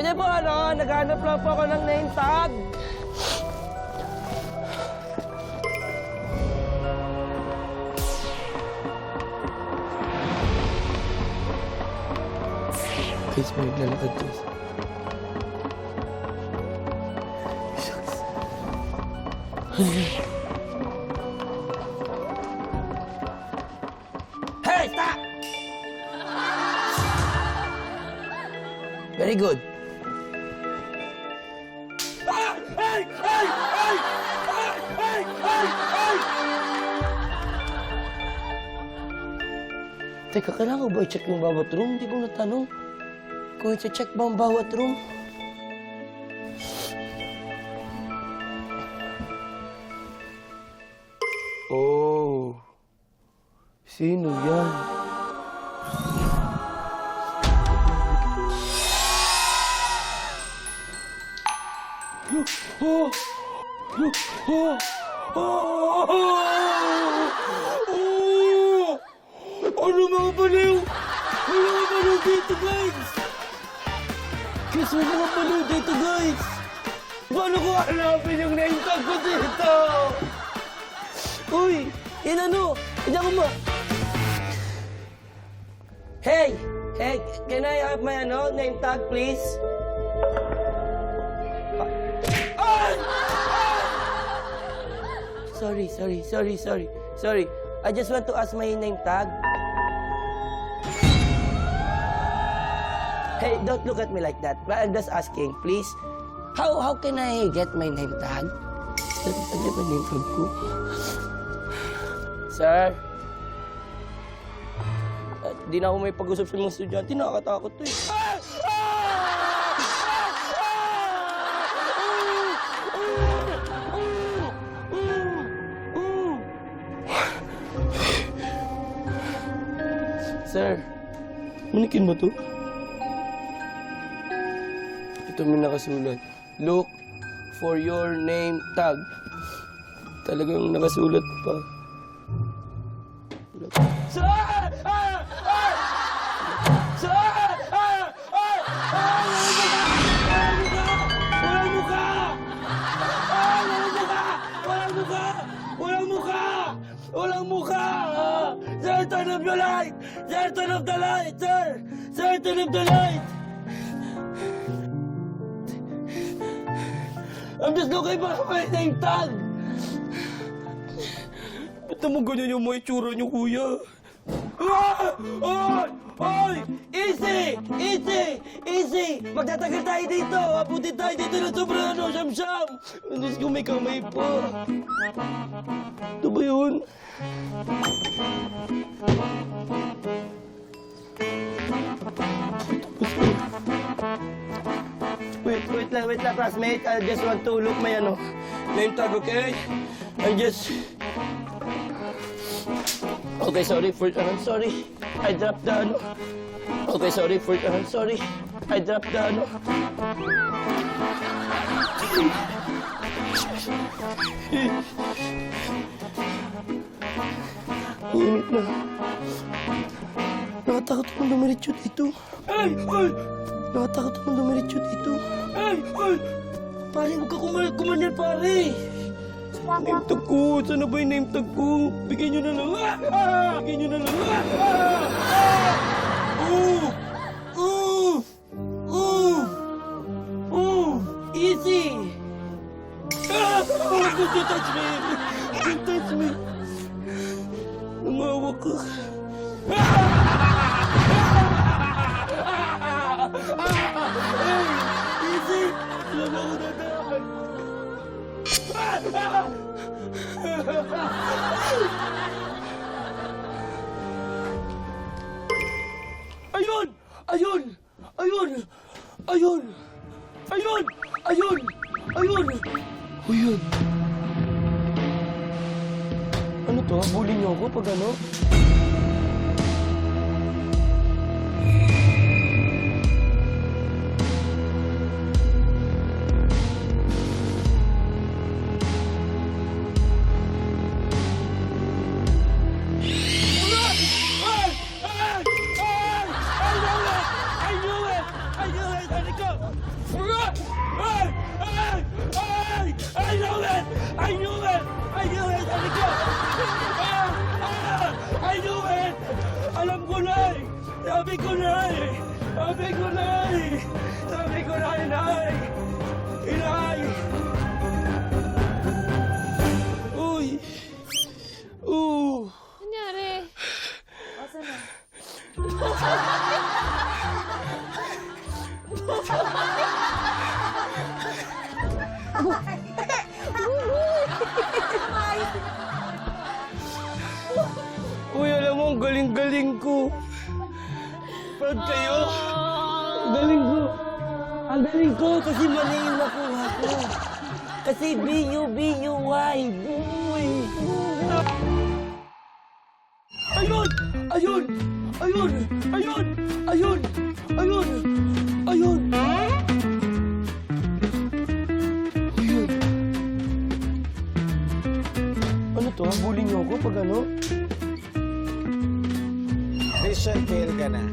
Pwede po ano, naghanap lang po ako ng name tag. Guys, may naglalakad guys. Hey, stop! Very good. Teka, kailangan ko ba i-check yung bawat room? Hindi ko natanong. Kung i-check ba ang bawat room? Oh. Sino yan? Oh! Oh! Oh! Oh! Ano mga baliw? Ano mga baliw dito, guys? May mga baliw dito, guys. Paano ko hanapin yung name tag ko dito? Uy, yan ano? Hindi ako ma... Hey! Hey, can I have my ano, name tag, please? Sorry, sorry, sorry, sorry, sorry. I just want to ask my name tag. Hey, don't look at me like that. But I'm just asking, please. How how can I get my name tag? Ano ba name tag ko? Sir? Uh, di na ako may pag-usap sa mga estudyante. Nakakatakot to eh. Sir, manikin mo to? Ito may nakasulat. Look for your name tag. Talagang nakasulat pa. Sir! Ah! Ah! Sir! Ah! Ah! Walang mukha! Walang mukha! Walang mukha! Walang mukha! Walang mukha! Ah! Sir, turn off the light! Sir, turn off the light! Sir! Sir, turn off the light! I'm just looking for my name tag! Ba't naman ganyan yung mga itsura niyo, kuya? Ah! Ay! Ay! Easy! Easy! Easy! Magtatagal tayo dito! Abutin tayo dito ng sobrang ano, siyam-siyam! Diyos ko, may kamay pa. Ito ba yun? Wait, wait lang, wait lang, classmate. I just want to look my ano, name tag, okay? I just... Okay, sorry for... Uh, sorry. I dropped the ano. Okay, sorry for... Uh, sorry. I dropped the ano. Init na. Nakatakot akong dumiretso dito. Ay! Ay! Nakatakot akong dumiretso dito. Ay! Ay! Pare, huwag ka kumalit, kumalit, pare! Name tag ko! Saan na ba yung name tag ko? Bigyan nyo na lang! Ah! Ah! Bigyan nyo na lang! Ah! Ah! Ah! Oh! Oh! Oh! Oh! Easy! Ah! Oh! Don't touch me! Don't touch me! Umawa ka. Ay! Ayun! Ayun! Ayun! Ayun! Ayun! Ayun! Ayun! Ayun! Ano to? Bully niyo ako pag ano? Sabi ko na eh! Sabi ko na eh! Sabi ko na, inay! Inay! Uy! Uh! Nangyari? Asan na? Uy, alam mo, ang galing-galing ko. Proud kayo? Ang galing ko. Ang galing ko kasi mali yung nakuha ko. Kasi B-U-B-U-Y. Boy. Ayun! Ayun! Ayun! Ayun! Ayun! Ayun! Ayun! Ayun! Ano to? Bullying niyo ako pag ano? Mission fail ka na.